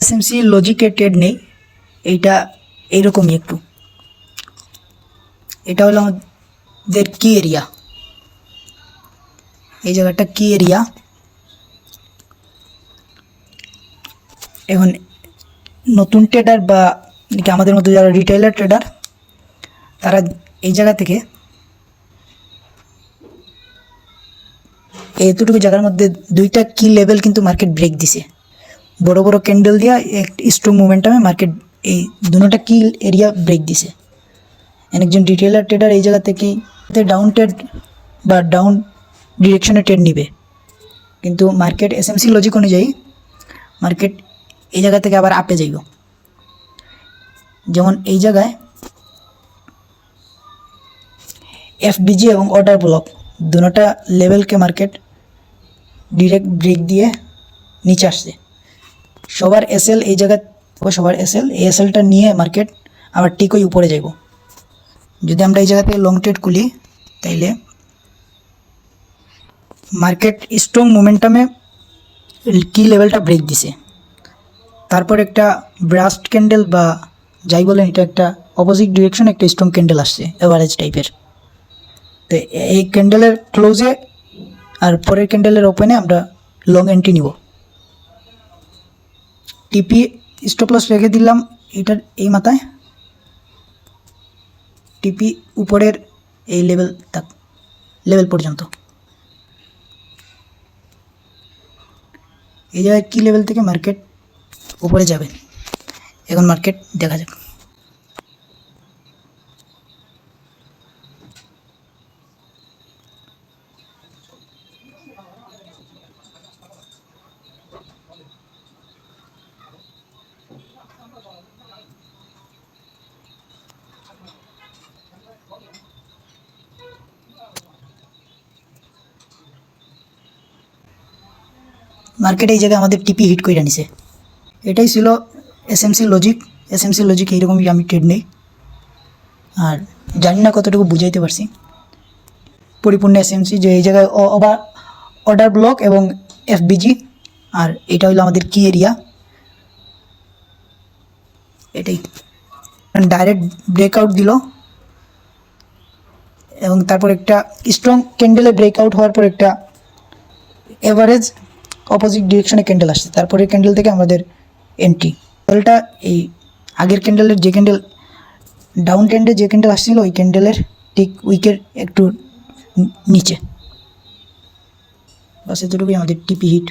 SMC লজিকে trade নেই। এইটা এইরকমই একটু। এটা হলো আমাদের কি এরিয়া এই জায়গাটা কি এরিয়া এখন নতুন ট্রেডার বা আমাদের মতো যারা রিটেলার ট্রেডার তারা এই জায়গা থেকে এতটুকু জায়গার মধ্যে দুইটা কি লেভেল কিন্তু মার্কেট ব্রেক দিছে। বড় বড় ক্যান্ডেল দিয়া এক স্ট্রং মুভমেন্টামে মার্কেট এই দুটোটা কি এরিয়া ব্রেক দিছে। একজন রিটেলার ট্রেডার এই জায়গা থেকেই ডাউন ট্রেড বা ডাউন ডিরেকশনে ট্রেড নিবে। কিন্তু মার্কেট এসএমসি লজিক অনুযায়ী মার্কেট এই জায়গা থেকে আবার আপে যাইব। যেমন এই জায়গায় এফবিজি এবং অর্ডার ব্লক দুটোটা লেভেলকে মার্কেট ডিরেক্ট ব্রেক দিয়ে নিচে আসছে। সবার এসএল এই জায়গা সবার এসএল এই এসএলটা নিয়ে মার্কেট আবার ঠিকই উপরে যাইব। যদি আমরা এই জায়গা থেকে লং ট্রেড খুলি, তাইলে মার্কেট স্ট্রং মোমেন্টামে কি লেভেলটা ব্রেক দিছে? তারপর একটা ব্রাস্ট ক্যান্ডেল বা যাই বলেন, এটা একটা অপোজিট ডিরেকশন একটা স্ট্রং ক্যান্ডেল আসছে এভারেজ টাইপের তো এই ক্যান্ডেলের ক্লোজে আর পরের ক্যান্ডেলের ওপেনে আমরা লং এন্ট্রি নিব। টিপি স্টপ লস রেখে দিলাম, এটার এই মাথায়। টিপি উপরের এই লেভেল তাক লেভেল পর্যন্ত। এই জায়গায় কী লেভেল থেকে মার্কেট উপরে যাবে? এখন মার্কেট দেখা যাক। মার্কেটে এই জায়গায় আমাদের টিপি হিট করে নিছে। এটাই ছিল এসএমসি লজিক এসএমসি লজিক এইরকমই আমি ট্রেড নেই। আর জানি না কতটুকু বুঝাইতে পারছি। পরিপূর্ণ এসএমসি যে এই জায়গায় অবা অর্ডার ব্লক এবং এফবিজি আর এটা হলো আমাদের কি এরিয়া এটাই। ডাইরেক্ট ব্রেকআউট দিল। এবং তারপর একটা স্ট্রং ক্যান্ডেলে ব্রেকআউট হওয়ার পর একটা এভারেজ অপোজিট ডিরেকশনে ক্যান্ডেল আসছে। তারপরে ক্যান্ডেল থেকে আমাদের এন্ট্রি ক্যান্ডেলটা এই আগের ক্যান্ডেলের যে ক্যান্ডেল ডাউন ট্রেন্ডে যে ক্যান্ডেল আসছিল, ওই ক্যান্ডেলের ঠিক উইকের একটু নিচে। বাস এতটুকুই আমাদের টিপি হিট